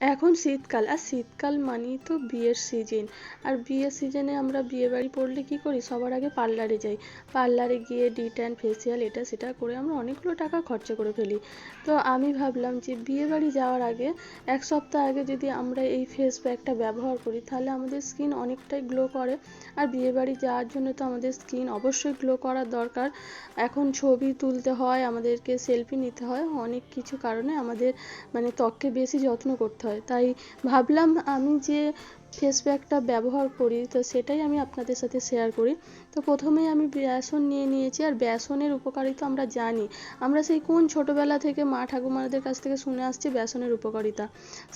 এখন শীতকাল, আর শীতকাল মানেই তো বিয়ের সিজন আর বিয়ের সিজনে আমরা বিয়ে বাড়ি পড়লে কি করি? সবার আগে পার্লারে যাই। পার্লারে গিয়ে ডিট্যান ফেসিয়াল এটা সেটা করে আমরা অনেকগুলো টাকা খরচা করে ফেলি। তো আমি ভাবলাম যে বিয়ে বাড়ি যাওয়ার আগে এক সপ্তাহ আগে যদি আমরা এই ফেস প্যাকটা ব্যবহার করি, তাহলে আমাদের স্কিন অনেকটাই গ্লো করে। আর বিয়ে বাড়ি যাওয়ার জন্য তো আমাদের স্কিন অবশ্যই গ্লো করার দরকার। এখন ছবি তুলতে হয়, আমাদেরকে সেলফি নিতে হয়। অনেক কিছু কারণে আমাদের মানে ত্বককে বেশি যত্ন করতে হয়। তাই ভাবলাম আমি যে ফেস প্যাকটা ব্যবহার করি, তো সেটাই আমি আপনাদের সাথে শেয়ার করি। তো প্রথমেই আমি বেসন নিয়ে নিয়েছি, আর বেসনের উপকারিতা আমরা জানি। আমরা সেই কোন ছোটোবেলা থেকে মা ঠাকুমাদের কাছ থেকে শুনে আসছি বেসনের উপকারিতা।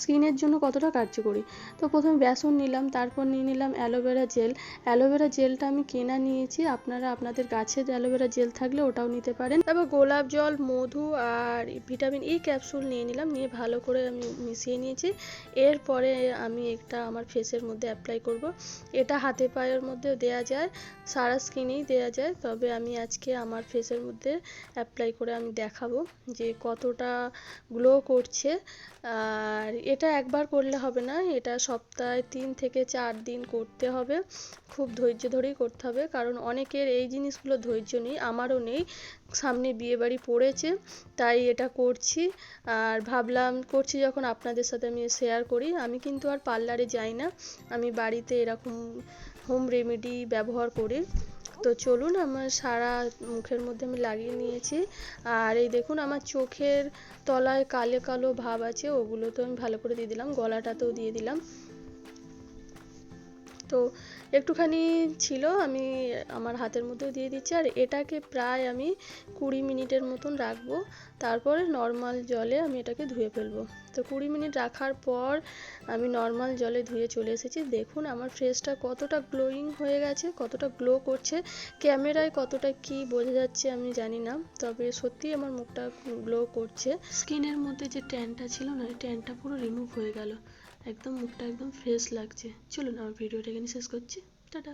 স্কিনের জন্য কতটা কার্যকরী? তো প্রথমে বেসন নিলাম, তারপর নিয়ে নিলাম অ্যালোভেরা জেল অ্যালোভেরা জেলটা আমি কেনা নিয়েছি, আপনারা আপনাদের গাছের অ্যালোভেরা জেল থাকলে ওটাও নিতে পারেন। তারপর গোলাপ জল, মধু আর ভিটামিন ই ক্যাপসুল নিয়ে নিলাম, নিয়ে ভালো করে আমি মিশিয়ে নিয়েছি। এরপরে আমি একটা আমার ফেসের মধ্যে অ্যাপ্লাই করব। এটা হাতে পায়ের মধ্যেও দেওয়া যায়, সারা স্কিনেই দেওয়া যায়। তবে আমি আজকে আমার ফেসের মধ্যে অ্যাপ্লাই করে আমি দেখাবো যে কতটা গ্লো করছে। আর এটা একবার করলে হবে না, এটা সপ্তাহে তিন থেকে চার দিন করতে হবে। খুব ধৈর্য ধরেই করতে হবে, কারণ অনেকের এই জিনিসগুলো ধৈর্য নেই, আমারও নেই। সামনে বিয়েবাড়ি পড়েছে, তাই এটা করছি। আর ভাবলাম, করছি যখন আপনাদের সাথে আমি শেয়ার করি। আমি কিন্তু আর পার্লারে যাই না। আমি বাড়িতে এরকম হোম রেমেডি ব্যবহার করি। তো চলুন আমার সারা মুখের মধ্যে আমি লাগিয়ে নিয়েছি। আর এই দেখুন, আমার চোখের তলায় কালো কালো ভাব আছে, ওগুলো তো আমি ভালো করে দিয়ে দিলাম, গলাটাতেও দিয়ে দিলাম। তো একটুখানি ছিল, আমি আমার হাতের মধ্যেও দিয়ে দিচ্ছি। আর এটাকে প্রায় আমি কুড়ি মিনিটের মতন রাখব। তারপরে নর্মাল জলে আমি এটাকে ধুয়ে ফেলব। তো কুড়ি মিনিট রাখার পর আমি নর্মাল জলে ধুয়ে চলে এসেছি। দেখুন আমার ফেসটা কতটা গ্লোয়িং হয়ে গেছে, কতটা গ্লো করছে। ক্যামেরায় কতটা কি বোঝা যাচ্ছে আমি জানি না, তবে সত্যি আমার মুখটা গ্লো করছে। স্কিনের মধ্যে যে ট্যানটা ছিল না ট্যানটা পুরো রিমুভ হয়ে গেল। একদম মুখটা একদম ফ্রেশ লাগছে। চলুন আমার ভিডিওটা এখানে শেষ করছি। টাটা।